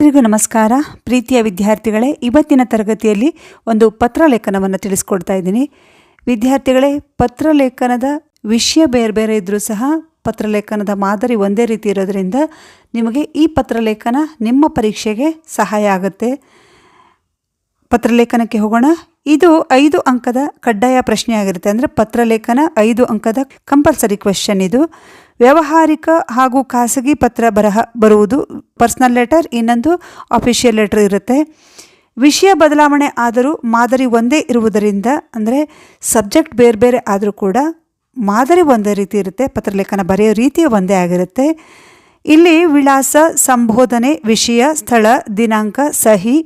ಎಲ್ರಿಗೂ ನಮಸ್ಕಾರ. ಪ್ರೀತಿಯ ವಿದ್ಯಾರ್ಥಿಗಳೇ, ಇವತ್ತಿನ ತರಗತಿಯಲ್ಲಿ ಒಂದು ಪತ್ರಲೇಖನವನ್ನು ತಿಳಿಸ್ಕೊಡ್ತಾ ಇದ್ದೀನಿ. ವಿದ್ಯಾರ್ಥಿಗಳೇ ಪತ್ರಲೇಖನದ ವಿಷಯ ಬೇರೆ ಬೇರೆ ಇದ್ದರೂ ಸಹ ಪತ್ರಲೇಖನದ ಮಾದರಿ ಒಂದೇ ರೀತಿ ಇರೋದ್ರಿಂದ ನಿಮಗೆ ಈ ಪತ್ರಲೇಖನ ನಿಮ್ಮ ಪರೀಕ್ಷೆಗೆ ಸಹಾಯ ಆಗುತ್ತೆ. ಪತ್ರಲೇಖನಕ್ಕೆ ಹೋಗೋಣ. ಇದು ಐದು ಅಂಕದ ಕಡ್ಡಾಯ ಪ್ರಶ್ನೆ ಆಗಿರುತ್ತೆ ಅಂದರೆ ಪತ್ರಲೇಖನ ಐದು ಅಂಕದ ಕಂಪಲ್ಸರಿ ಕ್ವೆಶ್ಚನ್ ಇದು. ವ್ಯಾವಹಾರಿಕ ಹಾಗೂ ಖಾಸಗಿ ಪತ್ರ ಬರಹ ಬರುವುದು ಪರ್ಸ್ನಲ್ ಲೆಟರ್, ಇನ್ನೊಂದು ಅಫಿಷಿಯಲ್ ಲೆಟರ್ ಇರುತ್ತೆ. ವಿಷಯ ಬದಲಾವಣೆ ಆದರೂ ಮಾದರಿ ಒಂದೇ ಇರುವುದರಿಂದ, ಅಂದರೆ ಸಬ್ಜೆಕ್ಟ್ ಬೇರೆ ಬೇರೆ ಆದರೂ ಕೂಡ ಮಾದರಿ ಒಂದೇ ರೀತಿ ಇರುತ್ತೆ, ಪತ್ರಲೇಖನ ಬರೆಯೋ ರೀತಿ ಒಂದೇ ಆಗಿರುತ್ತೆ. ಇಲ್ಲಿ ವಿಳಾಸ, ಸಂಬೋಧನೆ, ವಿಷಯ, ಸ್ಥಳ, ದಿನಾಂಕ, ಸಹಿ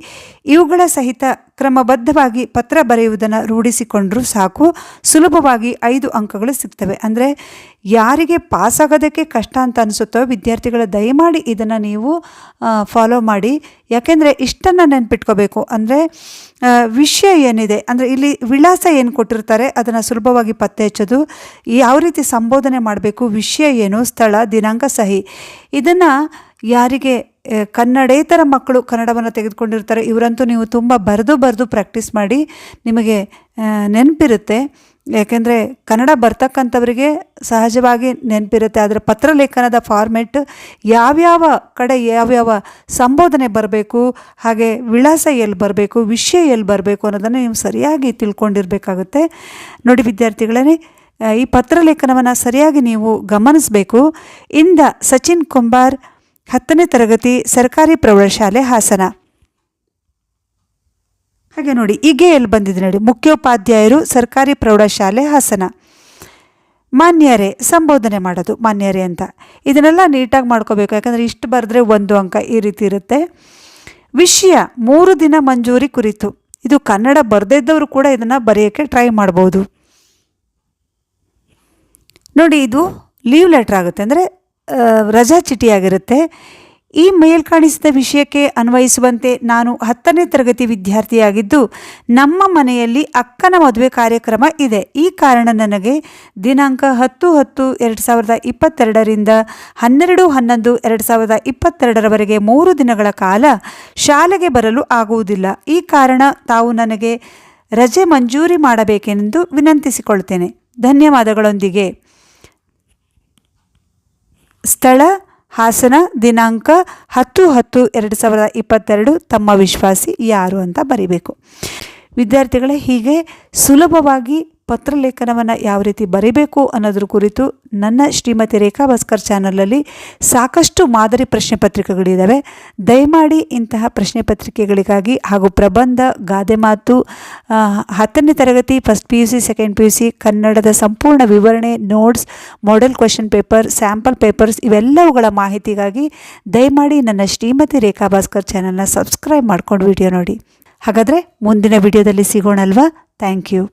ಇವುಗಳ ಸಹಿತ ಕ್ರಮಬದ್ಧವಾಗಿ ಪತ್ರ ಬರೆಯುವುದನ್ನು ರೂಢಿಸಿಕೊಂಡರೂ ಸಾಕು. ಸುಲಭವಾಗಿ ಐದು ಅಂಕಗಳು ಸಿಗ್ತವೆ. ಅಂದರೆ ಯಾರಿಗೆ ಪಾಸಾಗೋದಕ್ಕೆ ಕಷ್ಟ ಅಂತ ಅನಿಸುತ್ತೋ ವಿದ್ಯಾರ್ಥಿಗಳ ದಯಮಾಡಿ ಇದನ್ನು ನೀವು ಫಾಲೋ ಮಾಡಿ. ಯಾಕೆಂದರೆ ಇಷ್ಟನ್ನು ನೆನ್ಪಿಟ್ಕೋಬೇಕು. ಅಂದರೆ ವಿಷಯ ಏನಿದೆ, ಅಂದರೆ ಇಲ್ಲಿ ವಿಳಾಸ ಏನು ಕೊಟ್ಟಿರ್ತಾರೆ, ಅದನ್ನು ಸುಲಭವಾಗಿ ಪತ್ತೆ ಹಚ್ಚೋದು. ಯಾವ ರೀತಿ ಸಂಬೋಧನೆ ಮಾಡಬೇಕು, ವಿಷಯ ಏನು, ಸ್ಥಳ, ದಿನಾಂಕ ಸಹಿ. ಇದನ್ನು ಯಾರಿಗೆ ಕನ್ನಡೇತರ ಮಕ್ಕಳು ಕನ್ನಡವನ್ನು ತೆಗೆದುಕೊಂಡಿರ್ತಾರೆ. ಇವರಂತೂ ನೀವು ತುಂಬ ಬರೆದು ಬರೆದು ಪ್ರಾಕ್ಟೀಸ್ ಮಾಡಿ ನಿಮಗೆ ನೆನಪಿರುತ್ತೆ. ಯಾಕೆಂದರೆ ಕನ್ನಡ ಬರ್ತಕ್ಕಂಥವರಿಗೆ ಸಹಜವಾಗಿ ನೆನಪಿರುತ್ತೆ. ಆದರೆ ಪತ್ರಲೇಖನದ ಫಾರ್ಮೆಟ್ ಯಾವ್ಯಾವ ಕಡೆ ಯಾವ್ಯಾವ ಸಂಬೋಧನೆ ಬರಬೇಕು, ಹಾಗೆ ವಿಳಾಸ ಎಲ್ಲಿ ಬರಬೇಕು, ವಿಷಯ ಎಲ್ಲಿ ಬರಬೇಕು ಅನ್ನೋದನ್ನು ನೀವು ಸರಿಯಾಗಿ ತಿಳ್ಕೊಂಡಿರಬೇಕಾಗುತ್ತೆ. ನೋಡಿ ವಿದ್ಯಾರ್ಥಿಗಳೇ ಈ ಪತ್ರಲೇಖನವನ್ನು ಸರಿಯಾಗಿ ನೀವು ಗಮನಿಸಬೇಕು. ಇಂದ ಸಚಿನ್ ಕುಂಬಾರ್ ಹತ್ತನೇ ತರಗತಿ ಸರ್ಕಾರಿ ಪ್ರೌಢಶಾಲೆ ಹಾಸನ. ಹಾಗೆ ನೋಡಿ ಈಗ ಎಲ್ಲಿ ಬಂದಿದೆ ನೋಡಿ, ಮುಖ್ಯೋಪಾಧ್ಯಾಯರು ಸರ್ಕಾರಿ ಪ್ರೌಢಶಾಲೆ ಹಾಸನ. ಮಾನ್ಯರೇ, ಸಂಬೋಧನೆ ಮಾಡೋದು ಮಾನ್ಯರೇ ಅಂತ. ಇದನ್ನೆಲ್ಲ ನೀಟಾಗಿ ಮಾಡ್ಕೋಬೇಕು, ಯಾಕಂದರೆ ಇಷ್ಟು ಬರೆದ್ರೆ ಒಂದು ಅಂಕ ಈ ರೀತಿ ಇರುತ್ತೆ. ವಿಷಯ ಮೂರು ದಿನ ಮಂಜೂರಿ ಕುರಿತು. ಇದು ಕನ್ನಡ ಬರೆದಿದ್ದವರು ಕೂಡ ಇದನ್ನು ಬರೆಯೋಕ್ಕೆ ಟ್ರೈ ಮಾಡ್ಬೋದು. ನೋಡಿ, ಇದು ಲೀವ್ ಲೆಟ್ರ್ ಆಗುತ್ತೆ. ಅಂದರೆ ರಜಾ ಚೀಟಿಯಾಗಿರುತ್ತೆ ಈ ಮೇಲ್ಕಾಣಿಸಿದ ವಿಷಯಕ್ಕೆ ಅನ್ವಯಿಸುವಂತೆ ನಾನು ಹತ್ತನೇ ತರಗತಿ ವಿದ್ಯಾರ್ಥಿಯಾಗಿದ್ದು, ನಮ್ಮ ಮನೆಯಲ್ಲಿ ಅಕ್ಕನ ಮದುವೆ ಕಾರ್ಯಕ್ರಮ ಇದೆ. ಈ ಕಾರಣ ನನಗೆ ದಿನಾಂಕ ಹತ್ತು ಹತ್ತು ಎರಡು ಸಾವಿರದ ಇಪ್ಪತ್ತೆರಡರಿಂದ ಹನ್ನೆರಡು ಹನ್ನೊಂದು ಎರಡು ಸಾವಿರದ ಇಪ್ಪತ್ತೆರಡರವರೆಗೆ ಮೂರು ದಿನಗಳ ಕಾಲ ಶಾಲೆಗೆ ಬರಲು ಆಗುವುದಿಲ್ಲ. ಈ ಕಾರಣ ತಾವು ನನಗೆ ರಜೆ ಮಂಜೂರಿ ಮಾಡಬೇಕೆಂದು ವಿನಂತಿಸಿಕೊಳ್ತೇನೆ. ಧನ್ಯವಾದಗಳೊಂದಿಗೆ. ಸ್ಥಳ, ಹಾಸನ, ದಿನಾಂಕ ಹತ್ತು ಹತ್ತು ಎರಡು ಸಾವಿರದ ಇಪ್ಪತ್ತೆರಡು, ತಮ್ಮ ವಿಶ್ವಾಸಿ ಯಾರು ಅಂತ ಬರಿಬೇಕು. ವಿದ್ಯಾರ್ಥಿಗಳೇ ಹೀಗೆ ಸುಲಭವಾಗಿ ಪತ್ರಲೇಖನವನ್ನು ಯಾವ ರೀತಿ ಬರೀಬೇಕು ಅನ್ನೋದ್ರ ಕುರಿತು ನನ್ನ ಶ್ರೀಮತಿ ರೇಖಾ ಭಾಸ್ಕರ್ ಚಾನಲಲ್ಲಿ ಸಾಕಷ್ಟು ಮಾದರಿ ಪ್ರಶ್ನೆ ಪತ್ರಿಕೆಗಳಿದ್ದಾವೆ ದಯಮಾಡಿ ಇಂತಹ ಪ್ರಶ್ನೆ ಪತ್ರಿಕೆಗಳಿಗಾಗಿ ಹಾಗೂ ಪ್ರಬಂಧ, ಗಾದೆ ಮಾತು ಹತ್ತನೇ ತರಗತಿ first P U C second P U C ಕನ್ನಡದ ಸಂಪೂರ್ಣ ವಿವರಣೆ notes model question paper sample papers ಇವೆಲ್ಲವುಗಳ ಮಾಹಿತಿಗಾಗಿ ದಯಮಾಡಿ ನನ್ನ ಶ್ರೀಮತಿ ರೇಖಾ ಭಾಸ್ಕರ್ ಚಾನಲ್ನ ಸಬ್ಸ್ಕ್ರೈಬ್ ಮಾಡ್ಕೊಂಡು ವಿಡಿಯೋ ನೋಡಿ. ಹಾಗಾದರೆ ಮುಂದಿನ ವಿಡಿಯೋದಲ್ಲಿ ಸಿಗೋಣಲ್ವಾ? Thank you